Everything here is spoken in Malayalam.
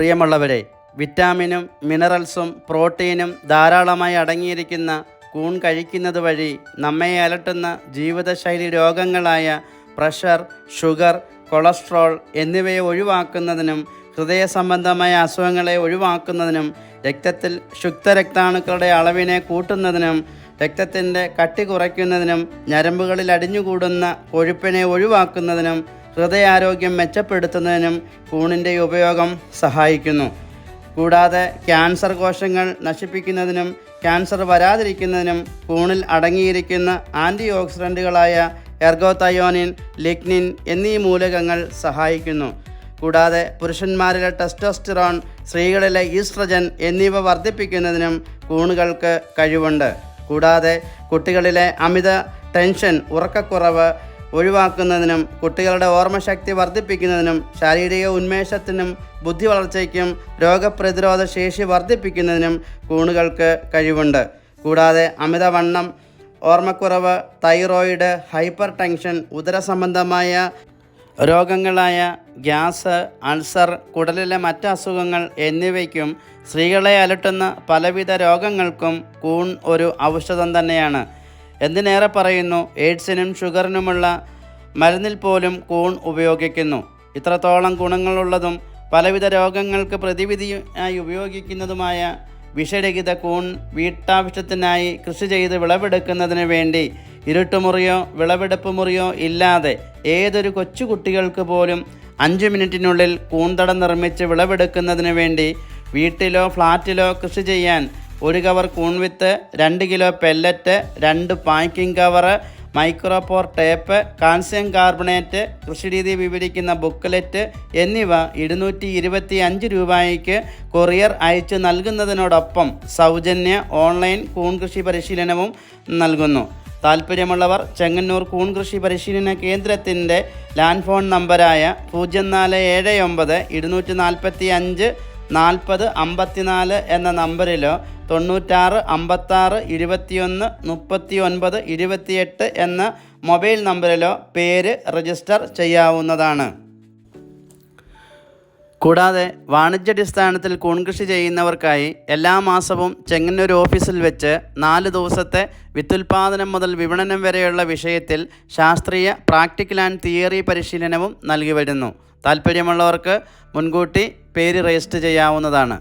പ്രിയമുള്ളവരെ വിറ്റാമിനും മിനറൽസും പ്രോട്ടീനും ധാരാളമായി അടങ്ങിയിരിക്കുന്ന കൂൺ കഴിക്കുന്നത് വഴി നമ്മെ അലട്ടുന്ന ജീവിതശൈലി രോഗങ്ങളായ പ്രഷർ ഷുഗർ കൊളസ്ട്രോൾ എന്നിവയെ ഒഴിവാക്കുന്നതിനും ഹൃദയ സംബന്ധമായ അസുഖങ്ങളെ ഒഴിവാക്കുന്നതിനും രക്തത്തിൽ ശുദ്ധരക്താണുക്കളുടെ അളവിനെ കൂട്ടുന്നതിനും രക്തത്തിന്റെ കട്ടി കുറയ്ക്കുന്നതിനും ഞരമ്പുകളിൽ അടിഞ്ഞുകൂടുന്ന കൊഴുപ്പിനെ ഒഴിവാക്കുന്നതിനും ഹൃദയാരോഗ്യം മെച്ചപ്പെടുത്തുന്നതിനും കൂണിന്റെ ഉപയോഗം സഹായിക്കുന്നു. കൂടാതെ ക്യാൻസർ കോശങ്ങൾ നശിപ്പിക്കുന്നതിനും ക്യാൻസർ വരാതിരിക്കുന്നതിനും കൂണിൽ അടങ്ങിയിരിക്കുന്ന ആന്റി ഓക്സിഡന്റുകളായ എർഗോതയോനിൻ ലിഗ്നിൻ എന്നീ മൂലകങ്ങൾ സഹായിക്കുന്നു. കൂടാതെ പുരുഷന്മാരിലെ ടെസ്റ്റോസ്റ്റിറോൺ സ്ത്രീകളിലെ ഈസ്ട്രജൻ എന്നിവ വർദ്ധിപ്പിക്കുന്നതിനും കൂണുകൾക്ക് കഴിവുണ്ട്. കൂടാതെ കുട്ടികളിലെ അമിത ടെൻഷൻ ഉറക്കക്കുറവ് ഒഴിവാക്കുന്നതിനും കുട്ടികളുടെ ഓർമ്മശക്തി വർദ്ധിപ്പിക്കുന്നതിനും ശാരീരിക ഉന്മേഷത്തിനും ബുദ്ധി വളർച്ചയ്ക്കും രോഗപ്രതിരോധ ശേഷി വർദ്ധിപ്പിക്കുന്നതിനും കൂണുകൾക്ക് കഴിവുണ്ട്. കൂടാതെ അമിതവണ്ണം ഓർമ്മക്കുറവ് തൈറോയിഡ് ഹൈപ്പർ ടെൻഷൻ ഉദര സംബന്ധമായ രോഗങ്ങളായ ഗ്യാസ് അൾസർ കുടലിലെ മറ്റ് അസുഖങ്ങൾ എന്നിവയ്ക്കും സ്ത്രീകളെ അലട്ടുന്ന പലവിധ രോഗങ്ങൾക്കും കൂൺ ഒരു ഔഷധം തന്നെയാണ്. എന്തിനേറെ പറയുന്നു? എയ്ഡ്സിനും ഷുഗറിനുമുള്ള മരുന്നിൽ പോലും കൂൺ ഉപയോഗിക്കുന്നു. ഇത്രത്തോളം ഗുണങ്ങളുള്ളതും പലവിധ രോഗങ്ങൾക്ക് പ്രതിവിധിയായി ഉപയോഗിക്കുന്നതുമായ വിഷരഹിത കൂൺ വീട്ടാവശ്യത്തിനായി കൃഷി ചെയ്ത് വിളവെടുക്കുന്നതിന് വേണ്ടി ഇരുട്ടുമുറിയോ വിളവെടുപ്പ് മുറിയോ ഇല്ലാതെ ഏതൊരു കൊച്ചുകുട്ടികൾക്ക് പോലും അഞ്ച് മിനിറ്റിനുള്ളിൽ കൂന്തടം നിർമ്മിച്ച് വിളവെടുക്കുന്നതിന് വേണ്ടി വീട്ടിലോ ഫ്ലാറ്റിലോ കൃഷി ചെയ്യാൻ ഒരു കവർ കൂൺവിത്ത് രണ്ട് കിലോ പെല്ലറ്റ് രണ്ട് packing cover micropore tape calcium carbonate കൃഷിരീതി വിവരിക്കുന്ന ബുക്ക്ലെറ്റ് എന്നിവ ഇരുന്നൂറ്റി ഇരുപത്തി അഞ്ച് രൂപയ്ക്ക് കൊറിയർ അയച്ചു നൽകുന്നതിനോടൊപ്പം സൗജന്യ ഓൺലൈൻ കൂൺ കൃഷി പരിശീലനവും നൽകുന്നു. താല്പര്യമുള്ളവർ ചെങ്ങന്നൂർ കൂൺ കൃഷി പരിശീലന കേന്ദ്രത്തിന്റെ ലാൻഡ് ഫോൺ നമ്പരായ പൂജ്യം നാല് ഏഴ് ഒമ്പത് ഇരുന്നൂറ്റി നാൽപ്പത്തി അഞ്ച് നാൽപ്പത് അമ്പത്തിനാല് എന്ന നമ്പറിലോ തൊണ്ണൂറ്റാറ് അമ്പത്താറ് ഇരുപത്തിയൊന്ന് മുപ്പത്തി ഒൻപത് ഇരുപത്തിയെട്ട് എന്ന മൊബൈൽ നമ്പറിലോ പേര് രജിസ്റ്റർ ചെയ്യാവുന്നതാണ്. കൂടാതെ വാണിജ്യാടിസ്ഥാനത്തിൽ കൂൺകൃഷി ചെയ്യുന്നവർക്കായി എല്ലാ മാസവും ചെങ്ങന്നൂർ ഓഫീസിൽ വെച്ച് നാല് ദിവസത്തെ വിത്തുൽപാദനം മുതൽ വിപണനം വരെയുള്ള വിഷയത്തിൽ ശാസ്ത്രീയ പ്രാക്ടിക്കൽ ആൻഡ് തിയറി പരിശീലനവും നൽകി വരുന്നു. താല്പര്യമുള്ളവർക്ക് മുൻകൂട്ടി പേര് രജിസ്റ്റർ ചെയ്യാവുന്നതാണ്.